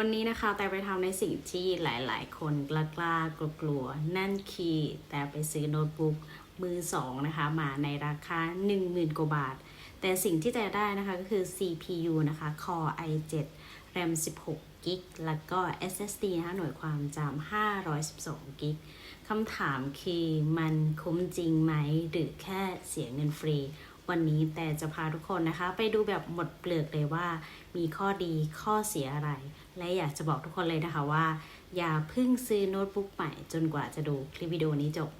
วันนี้นะคะแต่ไปทำในสิ่งที่หลายๆ คนกล้ากล้ากลัวกลัวๆ นั่นคือแต่ไปซื้อโน้ตบุ๊กมือสองนะคะ มาในราคา 10,000 กว่าบาท แต่สิ่งที่จะได้นะคะก็คือ CPU นะคะ Core i7 RAM 16 g b แล้วก็ SSD นะคะหน่วยความจำ512 g b คำถามคือมันคุ้มจริงไหม หรือแค่เสียเงินฟรี วันนี้แต่จะพาทุกคนนะคะ ไปดูแบบหมดเปลือกเลยว่า มีข้อดีข้อเสียอะไร และอยากจะบอกทุกคนเลยนะคะว่า อย่าเพิ่งซื้อโน้ตบุ๊กใหม่จนกว่าจะดูคลิปวิดีโอนี้จบ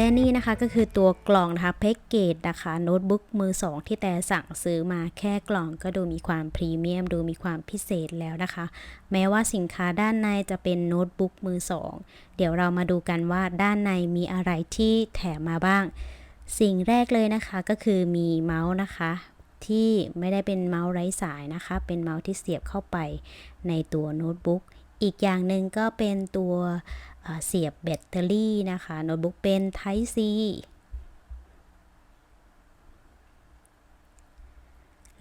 และนี่นะคะก็คือตัวกล่องนะคะแพ็กเกจนะคะโน้ตบุ๊กมือ2ที่แต่สั่งซื้อมาแค่กล่องก็ดูมีความพรีเมียม ดูมีความพิเศษแล้วนะคะ แม้ว่าสินค้าด้านในจะเป็นโน้ตบุ๊กมือ2เดี๋ยวเรามาดูกันว่าด้านในมีอะไรที่แถมมาบ้าง สิ่งแรกเลยนะคะก็คือมีเมาส์นะคะที่ไม่ได้เป็นเมาส์ไร้สายนะคะ เป็นเมาส์ที่เสียบเข้าไปในตัวโน้ตบุ๊ก อีกอย่างหนึ่งก็เป็นตัว เสียบแบตเตอรี่นะคะโน้ตบุ๊กเป็น Type C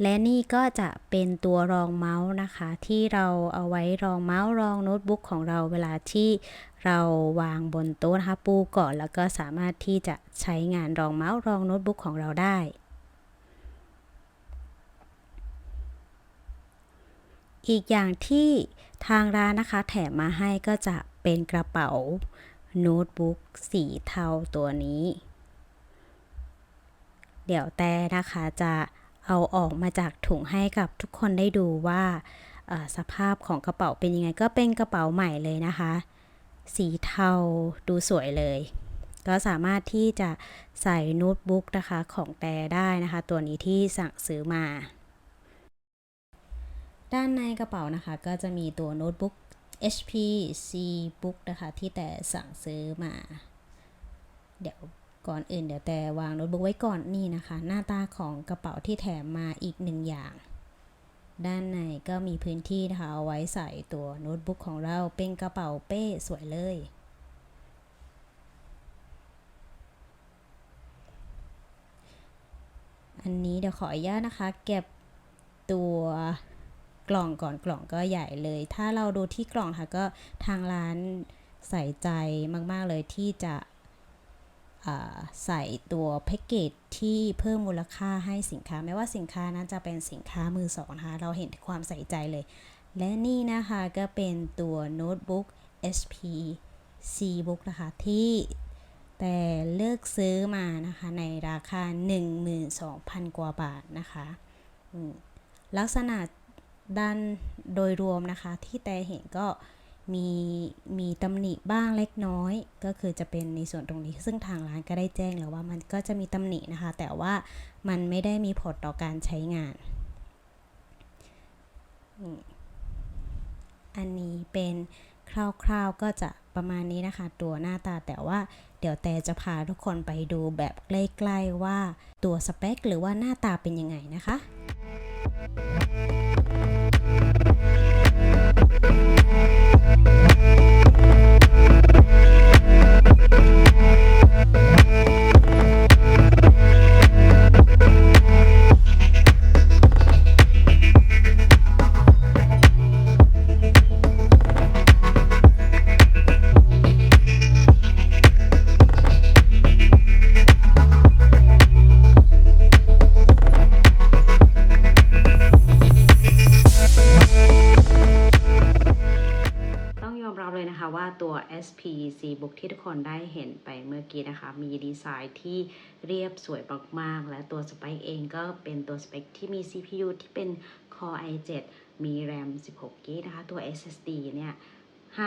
และนี่ก็จะเป็นตัวรองเมาส์นะคะ ที่เราเอาไว้รองเมาส์รองโน้ตบุ๊กของเราเวลาที่เราวางบนโต๊ะนะคะปูก่อนแล้วก็สามารถที่จะใช้งานรองเมาส์รองโน้ตบุ๊กของเราได้อีกอย่างที่ทางร้านนะคะแถมมาให้ก็จะ เป็นกระเป๋าโน้ตบุ๊กสีเทาตัวนี้ เดี๋ยวแต่นะคะจะเอาออกมาจากถุงให้กับทุกคนได้ดูว่าสภาพของกระเป๋าเป็นยังไงก็เป็นกระเป๋าใหม่เลยนะคะ สีเทาดูสวยเลย ก็สามารถที่จะใส่โน้ตบุ๊กนะคะของแต่ได้นะคะ ตัวนี้ที่สั่งซื้อมา ด้านในกระเป๋านะคะก็จะมีตัวโน้ตบุ๊ก HP C Book นะคะ ที่แต่สั่งซื้อมา เดี๋ยวก่อนอื่นเดี๋ยวแต่วางโน้ตบุ๊กไว้ก่อนนี่นะคะ หน้าตาของกระเป๋าที่แถมมาอีกหนึ่งอย่าง ด้านในก็มีพื้นที่นะคะเอาไว้ใส่ตัวโน้ตบุ๊กของเราเป็นกระเป๋าเป้สวยเลยอันนี้เดี๋ยวขออนุญาตนะคะ เก็บตัว กล่องก่อนกล่องก็ใหญ่เลย ถ้าเราดูที่กล่องค่ะก็ทางร้านใส่ใจมาก ๆ เลยที่จะใส่ตัวแพ็กเกจที่เพิ่มมูลค่าให้สินค้า ไม่ว่าสินค้านั้นจะเป็นสินค้ามือสองนะคะเราเห็นความใส่ใจเลย และนี่นะคะก็เป็นตัวโน้ตบุ๊ก HP C Book นะคะ ที่แต่เลือกซื้อมานะคะ ในราคา 12,000 กว่าบาทนะคะ ลักษณะ ด้านโดยรวมนะคะ ที่แต่เห็นก็มีมีตำหนิบ้างเล็กน้อย ก็คือจะเป็นในส่วนตรงนี้ ซึ่งทางร้านก็ได้แจ้งแล้วว่ามันก็จะมีตำหนินะคะ แต่ว่ามันไม่ได้มีผลต่อการใช้งาน อันนี้เป็นคร่าวๆก็จะประมาณนี้นะคะ ตัวหน้าตาแต่ว่าเดี๋ยวแต่จะพาทุกคนไปดูแบบใกล้ๆว่าตัวสเปคหรือว่าหน้าตาเป็นยังไงนะคะ ตัว SPC Book ที่ทุกคนได้เห็นไปเมื่อกี้นะคะ มีดีไซน์ที่เรียบสวยมากๆ และตัวสเปคเองก็เป็นตัวสเปคที่มี CPU ที่เป็น Core i7 มี RAM 16 g b นะคะ ตัว SSD เนี่ย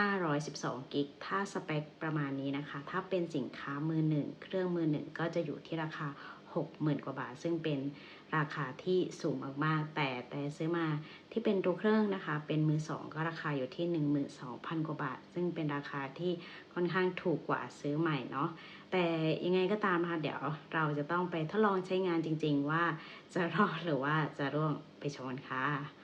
512 g b ถ้าสเปคประมาณนี้นะคะ ถ้าเป็นสินค้ามือหนึ่ง เครื่องมือหนึ่งก็จะอยู่ที่ราคา 60,000 กว่าบาท ซึ่งเป็นราคาที่สูงมากๆ แต่แต่ซื้อมาที่เป็นตัวเครื่องนะคะ เป็นมือสองก็ราคาอยู่ที่ 12,000 กว่าบาท ซึ่งเป็นราคาที่ค่อนข้างถูกกว่าซื้อใหม่เนาะแต่ยังไงก็ตามนะคะเดี๋ยวเราจะต้องไปทดลองใช้งานจริง ๆ ว่าจะรอดหรือว่าจะร่วงไปชนค่ะ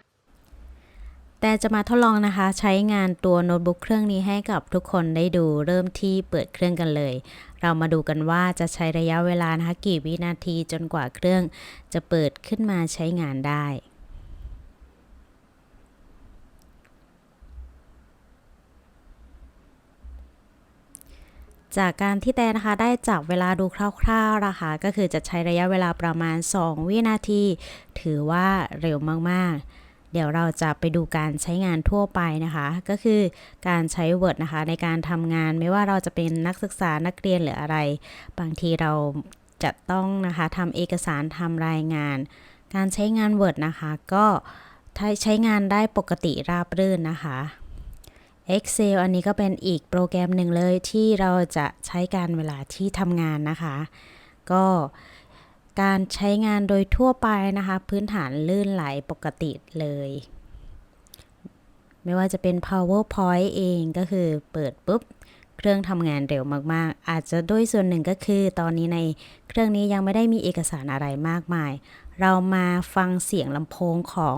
แต่จะมาทดลองนะคะ ใช้งานตัวโน้ตบุ๊กเครื่องนี้ให้กับทุกคนได้ดูเริ่มที่เปิดเครื่องกันเลย เรามาดูกันว่าจะใช้ระยะเวลานะคะกี่วินาทีจนกว่าเครื่อง จะเปิดขึ้นมาใช้งานได้จากการที่แต่นะคะได้จับเวลาดูคร่าวๆนะคะก็คือจะใช้ระยะเวลาประมาณ 2 วินาที ถือว่าเร็วมากๆ เดี๋ยวเราจะไปดูการใช้งานทั่วไปนะคะ ก็คือการใช้ Word นะคะ ในการทำงานไม่ว่าเราจะเป็นนักศึกษานักเรียนหรืออะไร บางทีเราจะต้องนะคะทำเอกสารทำรายงาน การใช้งาน Word นะคะ ก็ใช้งานได้ปกติราบรื่นนะคะ Excel อันนี้ก็เป็นอีกโปรแกรมหนึ่งเลยที่เราจะใช้การเวลาที่ทำงานนะคะ ก็ การใช้งานโดยทั่วไปนะคะ พื้นฐานลื่นไหลปกติเลย ไม่ว่าจะเป็น PowerPoint เองก็คือเปิดปุ๊บ เครื่องทำงานเร็วมากๆ อาจจะด้วยส่วนหนึ่งก็คือ ตอนนี้ในเครื่องนี้ยังไม่ได้มีเอกสารอะไรมากมาย เรามาฟังเสียงลำโพงของ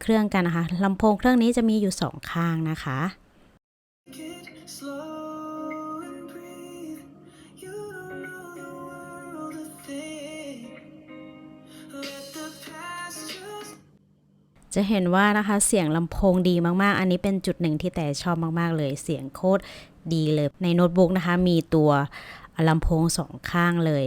เครื่องกันนะคะลำโพงเครื่องนี้จะมีอยู่สองข้างนะคะ จะเห็นว่านะคะเสียงลำโพงดีมากๆ อันนี้เป็นจุดหนึ่งที่แต่ชอบมากๆ เลย เสียงโคตรดีเลย ในโน้ตบุ๊กนะคะมีตัวลำโพงสองข้างเลย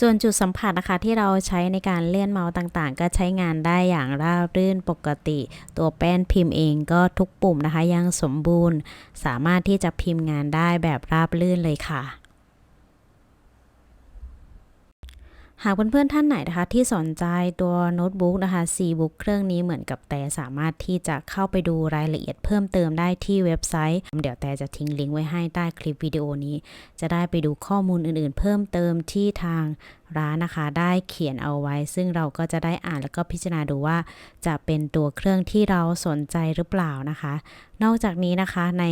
ส่วนจุดสัมผัสนะคะที่เราใช้ในการเลื่อนเมาส์ต่างๆ ก็ใช้งานได้อย่างราบรื่นปกติ ตัวแป้นพิมพ์เองก็ทุกปุ่มนะคะยังสมบูรณ์ สามารถที่จะพิมพ์งานได้แบบราบรื่นเลยค่ะ หากเพื่อนๆท่านไหนนะคะ ที่สนใจตัวโน้ตบุ๊กนะคะ C-Book เครื่องนี้เหมือนกับแต่สามารถที่จะเข้าไปดูรายละเอียดเพิ่มเติมได้ที่เว็บไซต์ เดี๋ยวแต่จะทิ้งลิงก์ไว้ให้ใต้คลิปวิดีโอนี้ จะได้ไปดูข้อมูลอื่นๆ เพิ่มเติมที่ทางร้านนะคะ ได้เขียนเอาไว้ ซึ่งเราก็จะได้อ่านแล้วก็พิจารณาดูว่า จะเป็นตัวเครื่องที่เราสนใจหรือเปล่านะคะ นอกจากนี้นะคะใน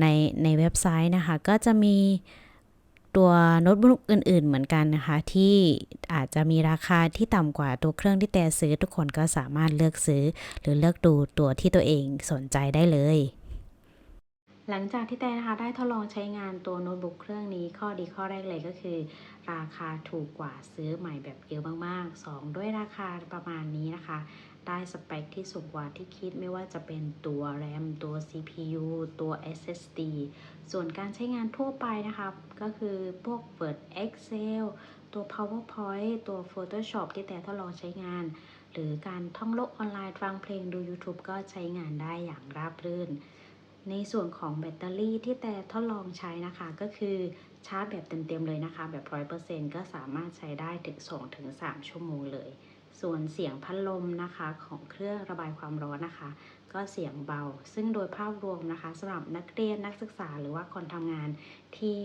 ในในเว็บไซต์นะคะก็จะมี ตัวโน้ตบุ๊กอื่น ๆ เหมือนกันนะคะ ที่อาจจะมีราคาที่ต่ำกว่าตัวเครื่องที่แต่ซื้อทุกคนก็สามารถเลือกซื้อ หรือเลือกดูตัวที่ตัวเองสนใจได้เลยหลังจากที่แต่นะคะได้ทดลองใช้งานตัวโน้ตบุ๊กเครื่องนี้ข้อดีข้อแรกเลยก็คือ ราคาถูกกว่าซื้อใหม่แบบเยอะมากๆ 2 ด้วยราคาประมาณนี้นะคะ ได้สเปคที่สูงกว่าที่คิดไม่ว่าจะเป็นตัว RAM ตัว CPU ตัว SSD ส่วนการใช้งานทั่วไปนะคะก็คือพวก Word Excel ตัว PowerPoint ตัว Photoshop ที่แต่ทดลองใช้งาน หรือการท่องโลกออนไลน์ฟังเพลงดู YouTube ก็ใช้งานได้อย่างราบรื่น ในส่วนของแบตเตอรี่ที่แต่ทดลองใช้นะคะก็คือชาร์จแบบเต็มๆเลยนะคะ แบบ 100%ก็สามารถใช้ได้ถึง 2-3 ชั่วโมงเลย ส่วนเสียงพัดลมนะคะของเครื่องระบายความร้อนนะคะ ก็เสียงเบา ซึ่งโดยภาพรวมนะคะสำหรับนักเรียนนักศึกษาหรือว่าคนทำงานที่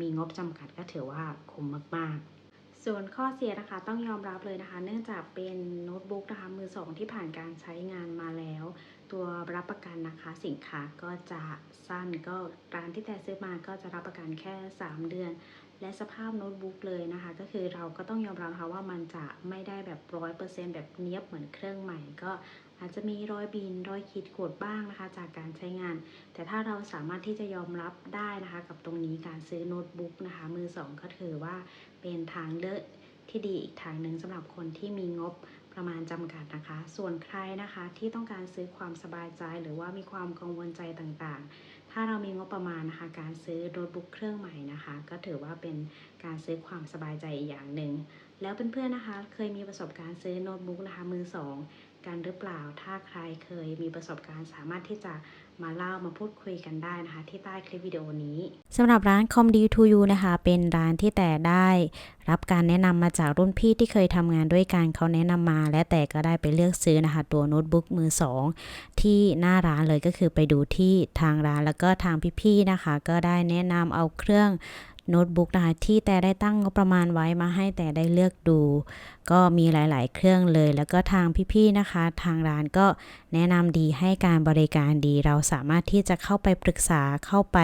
มีงบจำกัดก็ถือว่าคุ้มมากๆส่วนข้อเสียนะคะต้องยอมรับเลยนะคะ เนื่องจากเป็นโน้ตบุ๊กนะคะมือสองที่ผ่านการใช้งานมาแล้ว ตัวรับประกันนะคะสินค้าก็จะสั้นก็ร้านที่แต่ซื้อมาก็จะรับประกันแค่ 3 เดือน และสภาพโน้ตบุ๊กเลยนะคะ ก็คือเราก็ต้องยอมรับนะคะว่ามันจะไม่ได้แบบร้อยเปอร์เซ็นต์แบบเนี้ยบเหมือนเครื่องใหม่ ก็อาจจะมีรอยบินรอยขีดข่วนบ้างนะคะ จากการใช้งาน แต่ถ้าเราสามารถที่จะยอมรับได้นะคะ กับตรงนี้การซื้อโน้ตบุ๊กนะคะ มือสองก็ถือว่าเป็นทางเลือกที่ดีอีกทางหนึ่งสำหรับคนที่มีงบ ประมาณจำกัดนะคะ ส่วนใครนะคะที่ต้องการซื้อความสบายใจหรือว่ามีความกังวลใจต่างๆ ถ้าเรามีงบประมาณนะคะ การซื้อโน้ตบุ๊กเครื่องใหม่นะคะ ก็ถือว่าเป็นการซื้อความสบายใจอีกอย่างหนึ่งแล้วเพื่อนๆนะคะ เคยมีประสบการณ์ซื้อโน้ตบุ๊กนะคะมือสอง กันหรือเปล่า ถ้าใครเคยมีประสบการณ์สามารถที่จะมาเล่ามาพูดคุยกันได้นะคะที่ใต้คลิปวิดีโอนี้สำหรับร้าน c o m d 2 u นะคะ เป็นร้านที่แต่ได้ รับการแนะนำมาจากรุ่นพี่ที่เคยทำงานด้วยกันเขาแนะนำมา และแต่ก็ได้ไปเลือกซื้อนะคะ ตัวโน้ตบุ๊กมือสองที่หน้าร้านเลยก็คือไปดูที่ทางร้านแล้วก็ทางพี่ๆนะคะ ก็ได้แนะนำเอาเครื่อง โน้ตบุ๊กนะคะที่แต่ได้ตั้งงบประมาณไว้มาให้แต่ได้เลือกดู ก็มีหลาย ๆ เครื่องเลย แล้วก็ทางพี่ๆนะคะ ทางร้านก็แนะนำดีให้การบริการดี เราสามารถที่จะเข้าไปปรึกษาเข้าไป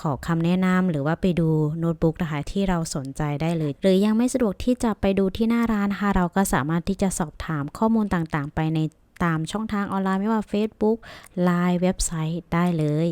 ขอคำแนะนำหรือว่าไปดูโน้ตบุ๊กนะคะที่เราสนใจได้เลย หรือยังไม่สะดวกที่จะไปดูที่หน้าร้านนะคะเราก็สามารถที่จะสอบถามข้อมูลต่างๆ ไปในตามช่องทางออนไลน์ไม่ว่า Facebook Line เว็บไซต์ได้เลย